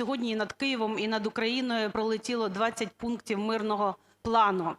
сьогодні і над Києвом, і над Україною пролетіло 20 пунктів мирного плану.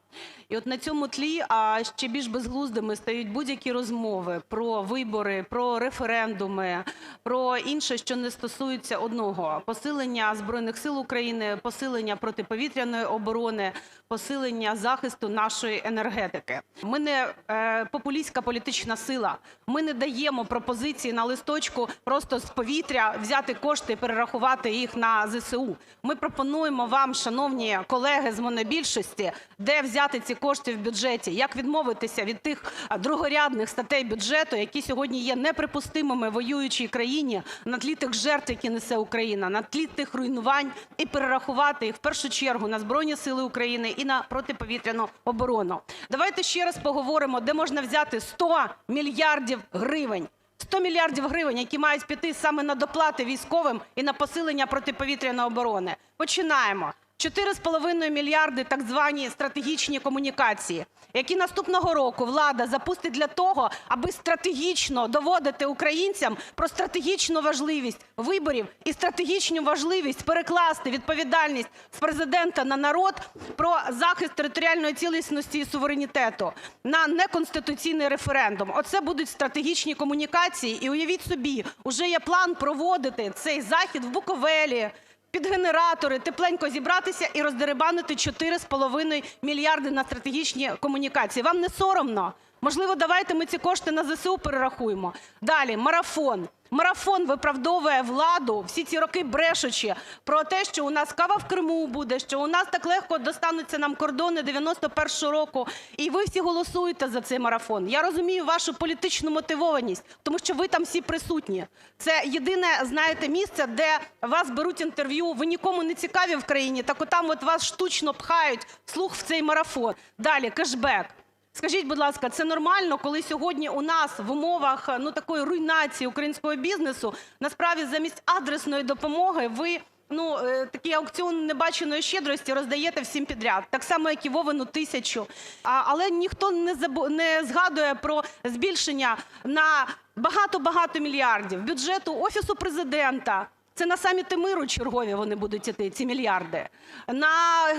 І от на цьому тлі, а ще більш безглуздими стають будь-які розмови про вибори, про референдуми, про інше, що не стосується одного: посилення Збройних Сил України, посилення протиповітряної оборони, посилення захисту нашої енергетики. Ми не е, популістська політична сила. Ми не даємо пропозиції на листочку просто з повітря взяти кошти перерахувати їх на ЗСУ. Ми пропонуємо вам, шановні колеги з монобільшості, де взяти ці кошти в бюджеті, як відмовитися від тих другорядних статей бюджету, які сьогодні є неприпустимими в воюючій країні на тлі тих жертв, які несе Україна, на тлі тих руйнувань, і перерахувати їх в першу чергу на Збройні Сили України і на протиповітряну оборону. Давайте ще раз поговоримо, де можна взяти 100 мільярдів гривень. 100 мільярдів гривень, які мають піти саме на доплати військовим і на посилення протиповітряної оборони. Починаємо. 4,5 мільярди так звані стратегічні комунікації, які наступного року влада запустить для того, аби стратегічно доводити українцям про стратегічну важливість виборів і стратегічну важливість перекласти відповідальність з Президента на народ про захист територіальної цілісності і суверенітету на неконституційний референдум. Оце будуть стратегічні комунікації. І уявіть собі, уже є план проводити цей захід в Буковелі, під генератори, тепленько зібратися і роздерибанити 4,5 мільярди на стратегічні комунікації. Вам не соромно? Можливо, давайте ми ці кошти на ЗСУ перерахуємо. Далі марафон. Марафон виправдовує владу всі ці роки брешучи про те, що у нас кава в Криму буде, що у нас так легко достануться нам кордони 91-го року. І ви всі голосуєте за цей марафон. Я розумію вашу політичну мотивованість, тому що ви там всі присутні. Це єдине, знаєте, місце, де вас беруть інтерв'ю. Ви нікому не цікаві в країні, так отам от вас штучно пхають слух в цей марафон. Далі кешбек. Скажіть, будь ласка, це нормально, коли сьогодні у нас в умовах ну такої руйнації українського бізнесу насправді замість адресної допомоги ви ну е, такий аукціон небаченої щедрості роздаєте всім підряд, так само як і Вовину тисячу. Але ніхто не не згадує про збільшення на багато-багато мільярдів бюджету офісу президента. Це на саміти миру чергові вони будуть іти, ці мільярди. На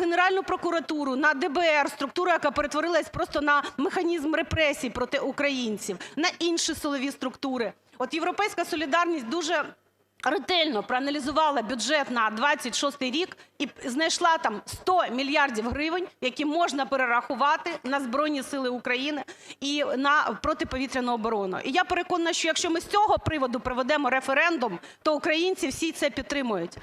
Генеральну прокуратуру, на ДБР, структуру, яка перетворилась просто на механізм репресій проти українців, на інші силові структури. От "Європейська солідарність" дуже ретельно проаналізувала бюджет на 26-й рік і знайшла там 100 мільярдів гривень, які можна перерахувати на Збройні Сили України і на протиповітряну оборону. І я переконана, що якщо ми з цього приводу проведемо референдум, то українці всі це підтримують.